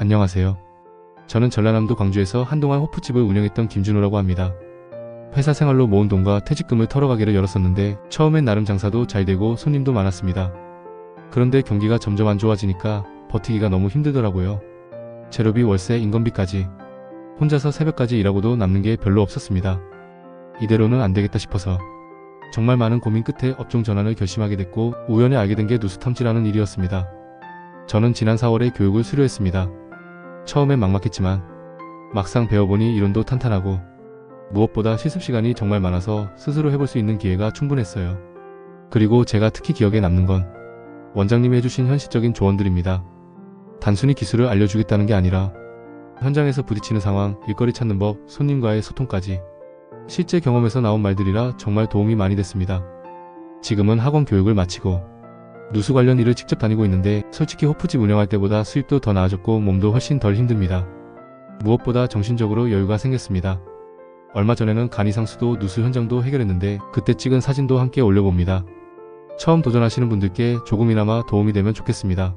안녕하세요. 저는 전라남도 광주에서 한동안 호프집을 운영했던 김준호라고 합니다. 회사 생활로 모은 돈과 퇴직금을 털어가게를 열었었는데 처음엔 나름 장사도 잘 되고 손님도 많았습니다. 그런데 경기가 점점 안 좋아지니까 버티기가 너무 힘들더라고요. 재료비, 월세, 인건비까지 혼자서 새벽까지 일하고도 남는 게 별로 없었습니다. 이대로는 안 되겠다 싶어서 정말 많은 고민 끝에 업종 전환을 결심하게 됐고 우연히 알게 된 게 누수탐지라는 일이었습니다. 저는 지난 4월에 교육을 수료했습니다. 처음엔 막막했지만 막상 배워보니 이론도 탄탄하고 무엇보다 실습 시간이 정말 많아서 스스로 해볼 수 있는 기회가 충분했어요. 그리고 제가 특히 기억에 남는 건 원장님이 해주신 현실적인 조언들입니다. 단순히 기술을 알려주겠다는 게 아니라 현장에서 부딪히는 상황, 일거리 찾는 법, 손님과의 소통까지 실제 경험에서 나온 말들이라 정말 도움이 많이 됐습니다. 지금은 학원 교육을 마치고 누수 관련 일을 직접 다니고 있는데 솔직히 호프집 운영할 때보다 수입도 더 나아졌고 몸도 훨씬 덜 힘듭니다. 무엇보다 정신적으로 여유가 생겼습니다. 얼마 전에는 간이상수도 누수 현장도 해결했는데 그때 찍은 사진도 함께 올려봅니다. 처음 도전하시는 분들께 조금이나마 도움이 되면 좋겠습니다.